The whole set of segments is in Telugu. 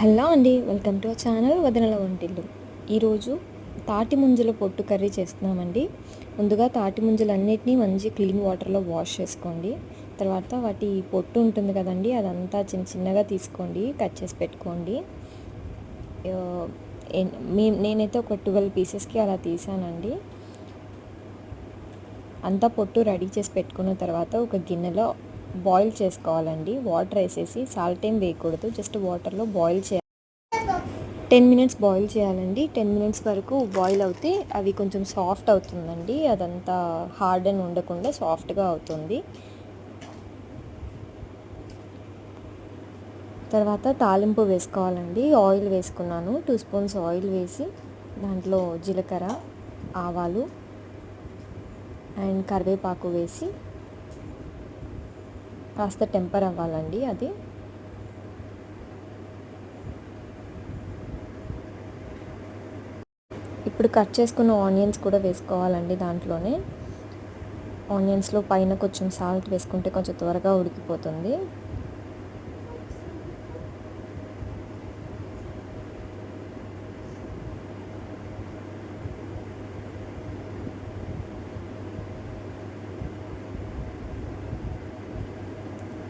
హలో అండి వెల్కమ్ టు ఛానల్ వదనల వంటిల్లు. ఈరోజు తాటి ముంజల పొట్టు కర్రీ చేస్తున్నామండి. ముందుగా తాటి ముంజలన్నిటినీ మంచి క్లీన్ వాటర్లో వాష్ చేసుకోండి. తర్వాత వాటి పొట్టు ఉంటుంది కదండి అదంతా చిన్న చిన్నగా తీసుకోండి కట్ చేసి పెట్టుకోండి. ఆ, నేనైతే ఒక ట్వెల్వ్ పీసెస్కి అలా తీసానండి. అంతా పొట్టు రెడీ చేసి పెట్టుకున్న తర్వాత ఒక గిన్నెలో బాయిల్ చేసుకోవాలండి. వాటర్ వేసేసి సాల్ట్ ఏం వేయకూడదు. జస్ట్ వాటర్లో బాయిల్ చేయాలి టెన్ మినిట్స్ బాయిల్ చేయాలండి. టెన్ మినిట్స్ వరకు బాయిల్ అవుతే అవి కొంచెం సాఫ్ట్ అవుతుందండి. అదంతా హార్డ్ అని ఉండకుండా సాఫ్ట్గా అవుతుంది. తర్వాత తాలింపు వేసుకోవాలండి. ఆయిల్ వేసుకున్నాను. టూ స్పూన్స్ ఆయిల్ వేసి దాంట్లో జీలకర్ర ఆవాలు అండ్ కరివేపాకు వేసి కాస్త టెంపర్ అవ్వాలండి అది. ఇప్పుడు కట్ చేసుకున్న ఆనియన్స్ కూడా వేసుకోవాలండి దాంట్లోనే. ఆనియన్స్లో పైన కొంచెం సాల్ట్ వేసుకుంటే కొంచెం త్వరగా ఉడికిపోతుంది.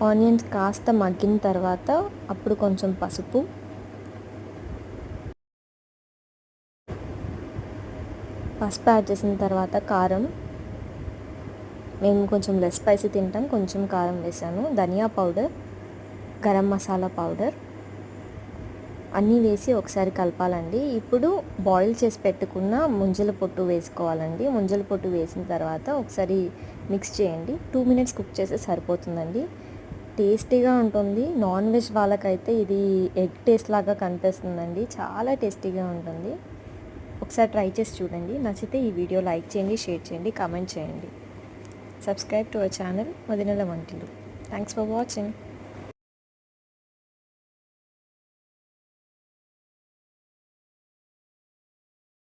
ఆనియన్స్ కాస్త మగ్గిన తర్వాత అప్పుడు కొంచెం పసుపు. పసుపు యాడ్ చేసిన తర్వాత కారం. మేము కొంచెం లెస్ స్పైసీ తింటాం. కొంచెం కారం వేసాను. ధనియా పౌడర్ గరం మసాలా పౌడర్ అన్నీ వేసి ఒకసారి కలపాలండి. ఇప్పుడు బాయిల్ చేసి పెట్టుకున్న ముంజల పొట్టు వేసుకోవాలండి. ముంజల పొట్టు వేసిన తర్వాత ఒకసారి మిక్స్ చేయండి. టూ మినిట్స్ కుక్ చేస్తే సరిపోతుందండి. టేస్టీగా ఉంటుంది. నాన్ వెజ్ వాళ్ళకైతే ఇది ఎగ్ టేస్ట్ లాగా కనిపిస్తుందండి. చాలా టేస్టీగా ఉంటుంది. ఒకసారి ట్రై చేసి చూడండి. నచ్చితే ఈ వీడియో లైక్ చేయండి షేర్ చేయండి కామెంట్ చేయండి. సబ్స్క్రైబ్ టు అవర్ ఛానల్ వదినల వంటలు. Thanks for watching